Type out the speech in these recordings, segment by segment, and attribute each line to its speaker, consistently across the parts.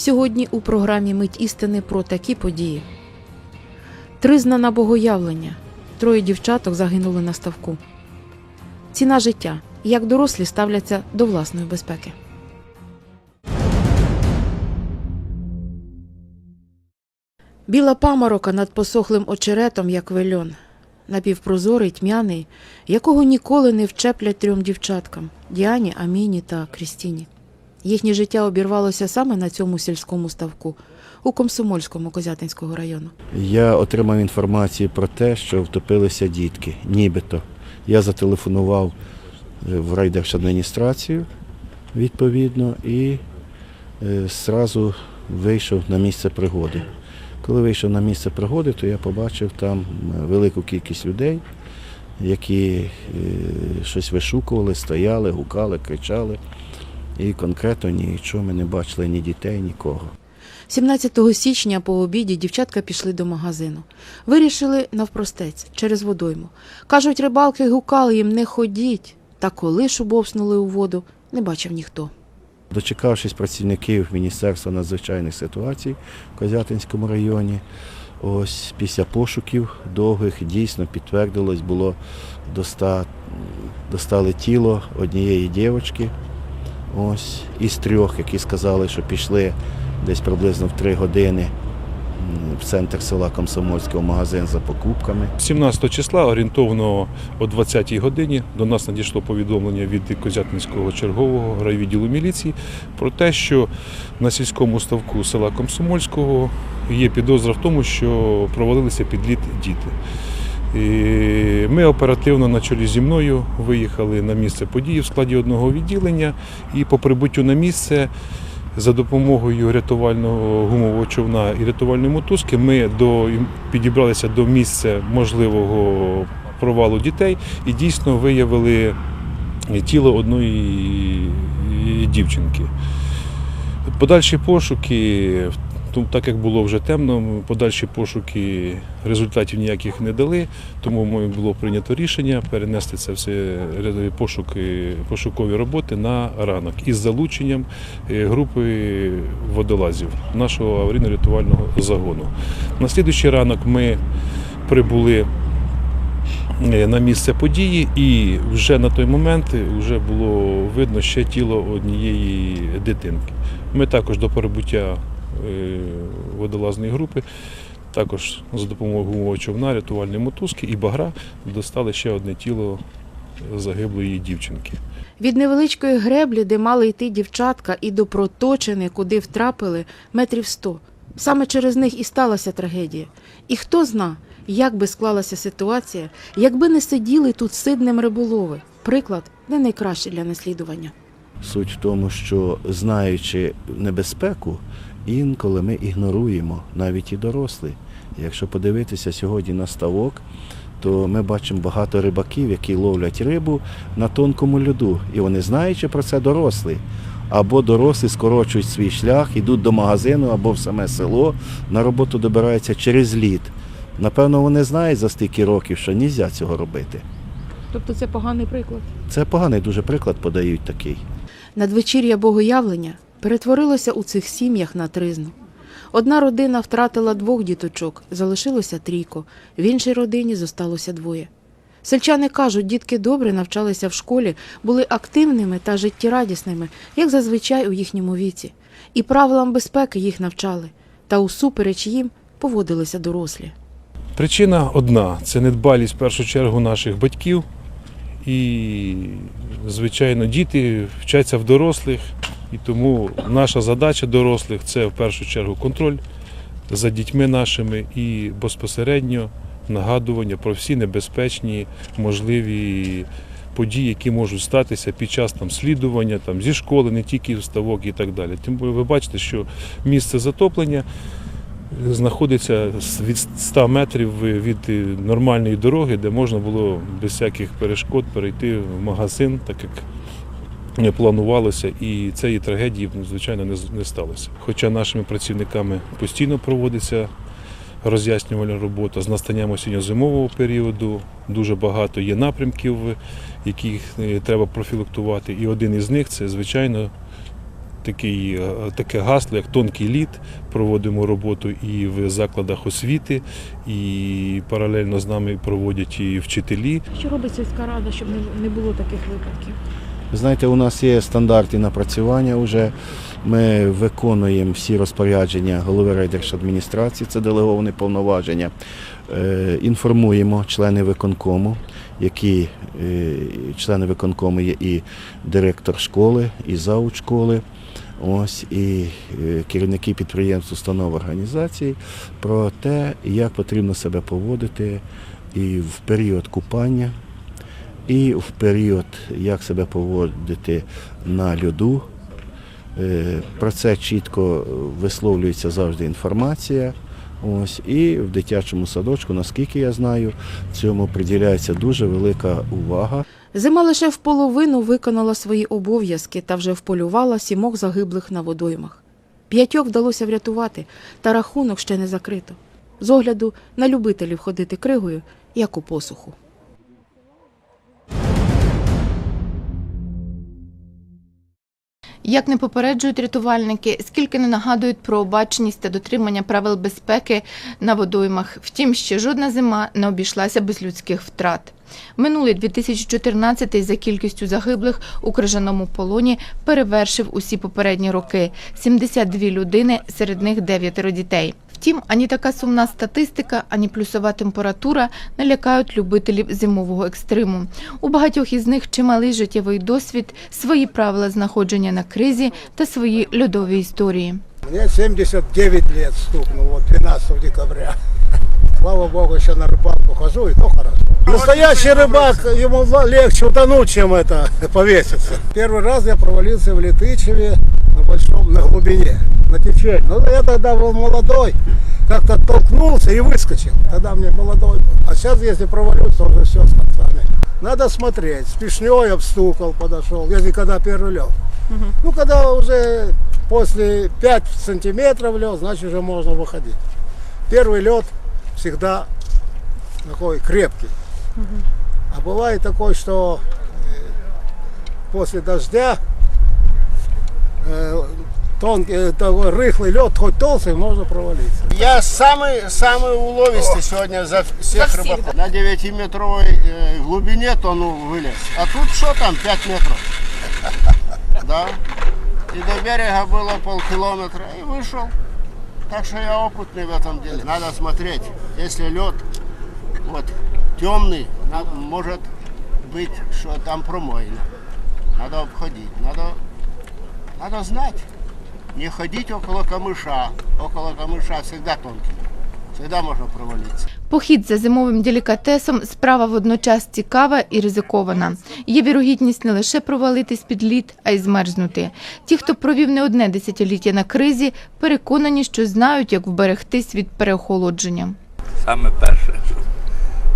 Speaker 1: Сьогодні у програмі Мить істини про такі події. Тризна на богоявлення. Троє дівчаток загинули на ставку. Ціна життя. Як дорослі ставляться до власної безпеки. Біла паморока над посохлим очеретом, як вельон. Напівпрозорий, тьмяний, якого ніколи не вчеплять трьом дівчаткам Діані, Аміні та Крістіні. Їхнє життя обірвалося саме на цьому сільському ставку у Комсомольському Козятинського району.
Speaker 2: Я отримав інформацію про те, що втопилися дітки, нібито. Я зателефонував е, в райдержадміністрацію відповідно і е, зразу вийшов на місце пригоди. Коли вийшов на місце пригоди, то я побачив там е, велику кількість людей, які щось вишукували, стояли, гукали, кричали. І конкретно нічого ми не бачили, ні дітей, нікого.
Speaker 1: 17 січня по обіді дівчатка пішли до магазину. Вирішили навпростець через водойму. Кажуть, рибалки гукали їм не ходіть. Та коли шубовснули у воду, не бачив ніхто.
Speaker 2: Дочекавшись працівників Міністерства надзвичайних ситуацій в Козятинському районі, ось після пошуків довгих дійсно підтвердилось, було доста... достали тіло однієї дівчинки, ось із трьох, які сказали, що пішли десь приблизно в три години в центр села Комсомольського магазин за покупками.
Speaker 3: 17 числа орієнтовно о 20-й годині до нас надійшло повідомлення від Козятинського чергового райвідділу міліції про те, що на сільському ставку села Комсомольського є підозра в тому, що провалилися під лід діти. І ми оперативно на чолі зі мною виїхали на місце події в складі одного відділення і по прибуттю на місце за допомогою рятувального гумового човна і рятувальної мотузки ми до, підібралися до місця можливого провалу дітей і дійсно виявили тіло одної дівчинки. Подальші пошуки, ну, так як було вже темно, подальші пошуки результатів ніяких не дали, тому було прийнято рішення перенести це все пошуки, пошукові роботи на ранок із залученням е, групи водолазів нашого аварійно-рятувального загону. На слідуючий ранок ми прибули е, на місце події, і вже на той момент вже було видно ще тіло однієї дитинки. Ми також до прибуття е, водолазної групи, також за допомогою гумового човна, рятувальної мотузки і багра достали ще одне тіло загиблої дівчинки.
Speaker 1: Від невеличкої греблі, де мали йти дівчатка, і до проточини, куди втрапили, метрів сто. Саме через них і сталася трагедія. І хто зна, як би склалася ситуація, якби не сиділи тут сиднем риболови. Приклад не найкращий для наслідування.
Speaker 2: Суть в тому, що знаючи небезпеку, інколи ми ігноруємо навіть і дорослі. Якщо подивитися сьогодні на ставок, то ми бачимо багато рибаків, які ловлять рибу на тонкому льоду. І вони, знаючи про це, дорослі. Або дорослі скорочують свій шлях, йдуть до магазину або в саме село, на роботу добираються через лід. Напевно, вони знають за стільки років, що не можна цього робити.
Speaker 1: Тобто це поганий приклад.
Speaker 2: Це поганий дуже приклад подають такий.
Speaker 1: Надвечір'я богоявлення перетворилося у цих сім'ях на тризну. Одна родина втратила двох діточок, залишилося трійко, в іншій родині зосталося двоє. Сельчани кажуть, дітки добре навчалися в школі, були активними та життєрадісними, як зазвичай у їхньому віці, і правилам безпеки їх навчали, та усупереч їм поводилися дорослі.
Speaker 3: Причина одна це недбалість в першу чергу наших батьків. І, звичайно, діти вчаться в дорослих, і тому наша задача дорослих це в першу чергу контроль за дітьми нашими і безпосередньо нагадування про всі небезпечні можливі події, які можуть статися під час там, слідування там, зі школи, не тільки ставок і так далі. Тим ви бачите, що місце затоплення знаходиться від 100 метрів від нормальної дороги, де можна було без всяких перешкод перейти в магазин, так як планувалося, і цієї трагедії, звичайно, не сталося. Хоча нашими працівниками постійно проводиться роз'яснювальна робота з настанням осінньо-зимового періоду. Дуже багато є напрямків, яких е, треба профілактувати. І один із них це, звичайно, такий, е, таке гасло, як тонкий лід. Проводимо роботу і в закладах освіти, і паралельно з нами проводять і вчителі.
Speaker 1: Що робить сільська рада, щоб не було таких випадків?
Speaker 2: Знаєте, у нас є стандарти напрацювання вже. Ми виконуємо всі розпорядження голови райдержадміністрації, це делеговане повноваження. Е, Інформуємо члени виконкому, які е, члени виконкому є і директор школи, і зауч школи, ось, і е, керівники підприємств, установ організацій про те, як потрібно себе поводити і в період купання, і в період, як себе поводити на льоду. Е, Про це чітко висловлюється завжди інформація. Ось, і в дитячому садочку, наскільки я знаю, цьому приділяється дуже велика увага.
Speaker 1: Зима лише в половину виконала свої обов'язки та вже вполювала сімох загиблих на водоймах. П'ятьох вдалося врятувати, та рахунок ще не закрито. З огляду на любителів ходити кригою, як у посуху.
Speaker 4: Як не попереджують рятувальники, скільки не нагадують про обачність та дотримання правил безпеки на водоймах. Втім, ще жодна зима не обійшлася без людських втрат. Минулий 2014 за кількістю загиблих у крижаному полоні перевершив усі попередні роки – 72 людини, серед них дев'ятеро дітей. Втім, ані така сумна статистика, ані плюсова температура не лякають любителів зимового екстриму. У багатьох із них чималий життєвий досвід, свої правила знаходження на кризі та свої льодові історії.
Speaker 5: Мені 79 років стукнуло вот 12 декабря. Слава богу, еще на рыбалку хожу, и то хорошо. Настоящий рыбак, ему легче утонуть, чем это повеситься. Первый раз я провалился в Летычеве на большом, на глубине, на течении. Ну, я тогда был молодой, как-то толкнулся и выскочил. Тогда мне молодой был. А сейчас, если провалюсь, то уже все с концами. Надо смотреть. С пешней обстукал, подошел, если когда первый лед. Ну, когда уже после 5 сантиметров лед, значит уже можно выходить. Первый лед всегда такой крепкий. А бывает такой, что э, после дождя э, тонкий, э, такой рыхлый лед, хоть толстый, можно провалиться.
Speaker 6: Я самый, самый уловистый сегодня за всех рыбаков. На 9-метровой э, глубине тону вылез. А тут что там, 5 метров? Да. И до берега было полкилометра и вышел. Так что я опытный в этом деле. Надо смотреть. Если лед вот темный, на- может быть, что там промойно. Надо обходить. Надо, надо знать. Не ходить около камыша. Около камыша всегда тонкий. Всегда можно провалиться.
Speaker 4: Похід за зимовим делікатесом справа водночас цікава і ризикована. Є вірогідність не лише провалитись під лід, а й змерзнути. Ті, хто провів не одне десятиліття на кризі, переконані, що знають, як вберегтись від переохолодження.
Speaker 7: Саме перше, щоб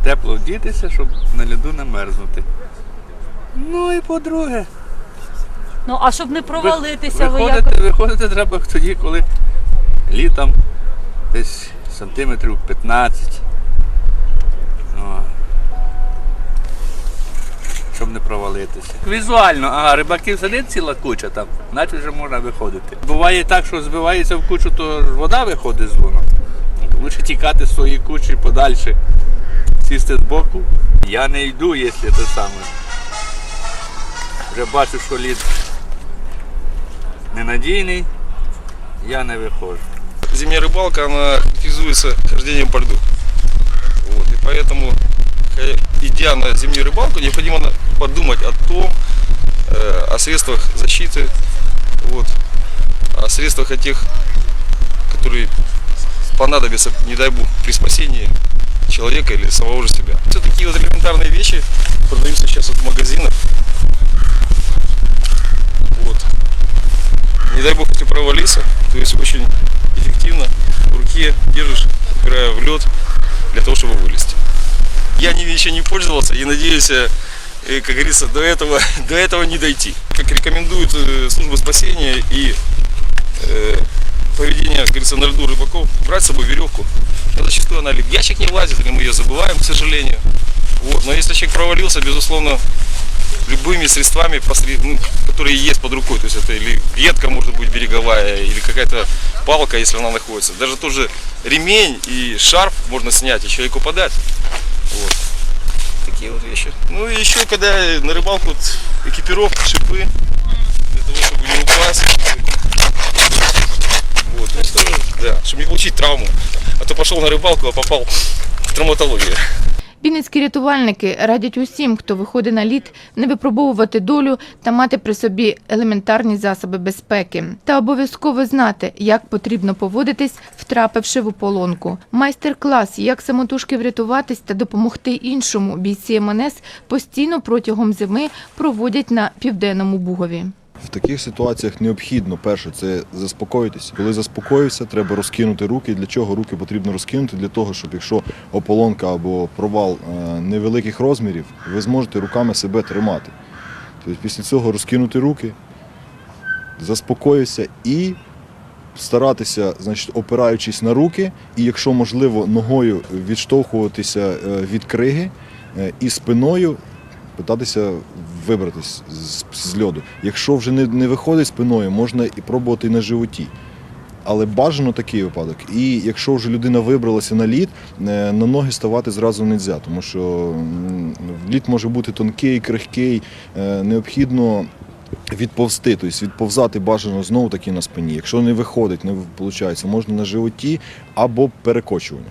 Speaker 7: тепло вдітися, щоб на льоду не мерзнути. Ну і по-друге,
Speaker 8: Ну а щоб не
Speaker 7: ви-
Speaker 8: провалитися, ви
Speaker 7: виходити,
Speaker 8: як
Speaker 7: виходити треба тоді, коли літом десь сантиметрів 15. О. Щоб не провалитися. Візуально, ага, рибаків сидить ціла куча там, наче вже можна виходити. Буває так, що збивається в кучу, то вода виходить з воно. Лучше тікати з своєї кучі подальше, сісти збоку. Я не йду, якщо те саме. Вже бачу, що лід ненадійний, я не виходжу.
Speaker 9: Зимняя рыбалка, она характеризуется хождением по льду. Вот, и поэтому, э, идя на зимнюю рыбалку, необходимо подумать о том, э, о средствах защиты, вот, о средствах о тех, которые понадобятся, не дай бог, при спасении человека или самого же себя. Все такие вот элементарные вещи продаются сейчас вот в магазинах. Вот. Не дай бог, если провалиться, то есть очень эффективно в руке держишь, упирая в лед для того, чтобы вылезти. Я ними еще не пользовался и надеюсь, э, э, как говорится, до этого, до этого не дойти. Как рекомендует э, служба спасения и э, поведение, как говорится, на льду рыбаков, брать с собой веревку. Но зачастую она в ящик не влазит, или мы ее забываем, к сожалению. Вот. Но если человек провалился, безусловно, любыми средствами, ну, которые есть под рукой. То есть это или ветка может быть береговая, или какая-то палка, если она находится. Даже тоже ремень и шарф можно снять и человеку подать. Вот. Такие вот вещи. Ну и еще, когда на рыбалку вот, экипировка, шипы, для того, чтобы не упасть. Вот, тоже, да, чтобы не получить травму. А то пошел на рыбалку, а попал в травматологию.
Speaker 4: Вінницькі рятувальники радять усім, хто виходить на лід, не випробовувати долю та мати при собі елементарні засоби безпеки. Та обов'язково знати, як потрібно поводитись, втрапивши в ополонку. Майстер-клас, як самотужки врятуватись та допомогти іншому бійці МНС постійно протягом зими проводять на південному Бугові.
Speaker 10: В таких ситуаціях необхідно перше це заспокоїтися. Коли заспокоївся, треба розкинути руки. Для чого руки потрібно розкинути? Для того, щоб якщо ополонка або провал е, невеликих розмірів, ви зможете руками себе тримати. Тобто після цього розкинути руки, заспокоївся і старатися, значить, опираючись на руки, і якщо можливо, ногою відштовхуватися е, від криги е, і спиною питатися вибратись з, з льоду. Якщо вже не, не виходить спиною, можна і пробувати і на животі. Але бажано такий випадок. І якщо вже людина вибралася на лід, е, на ноги ставати зразу не можна, тому що лід може бути тонкий, крихкий, е, необхідно відповзти, тобто відповзати бажано знову таки на спині. Якщо не виходить, не виходить, можна на животі або перекочування.